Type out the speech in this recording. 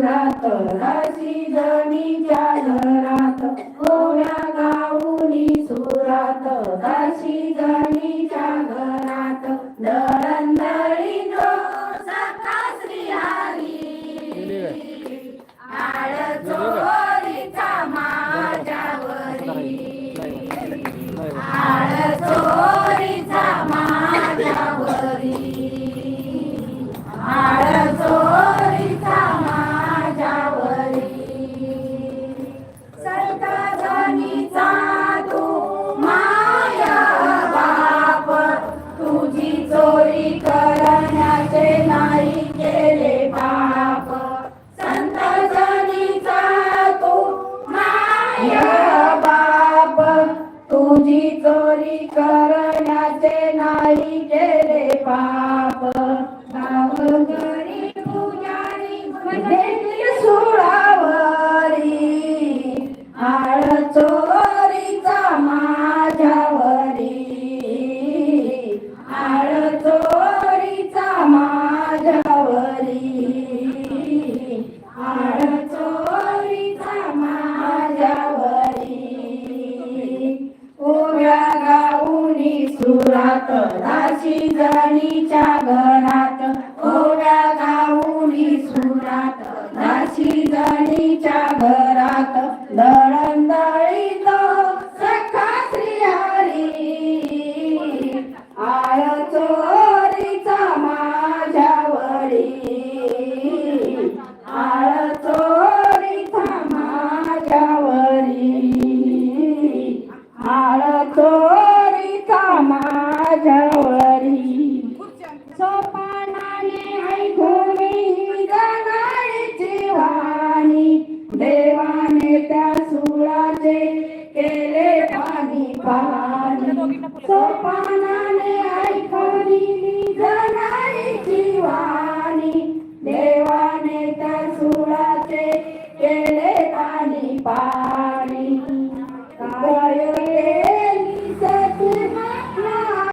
पुरात राशी जणी त्या करण्याचे नाही केले पाप. नाव घरी पुजारी म्हणजे सुरात दासी जणीच्या घरात ओव्या गाऊनी सुरात. दासी जणीच्या घरात दळंदळीत सखा श्रीहरी. आय चोरीचा माझ्यावरी आळ चोरीचा माझ्यावरी आळ चोरी माझ्यावरी. सोपानाने ऐकून जगाची वाणी देवाने त्या सुळाचे केले पाणी पाणी. सोपानाने ऐकून जगाची वाणी देवाने त्या सुळाचे केले पाणी पाणी.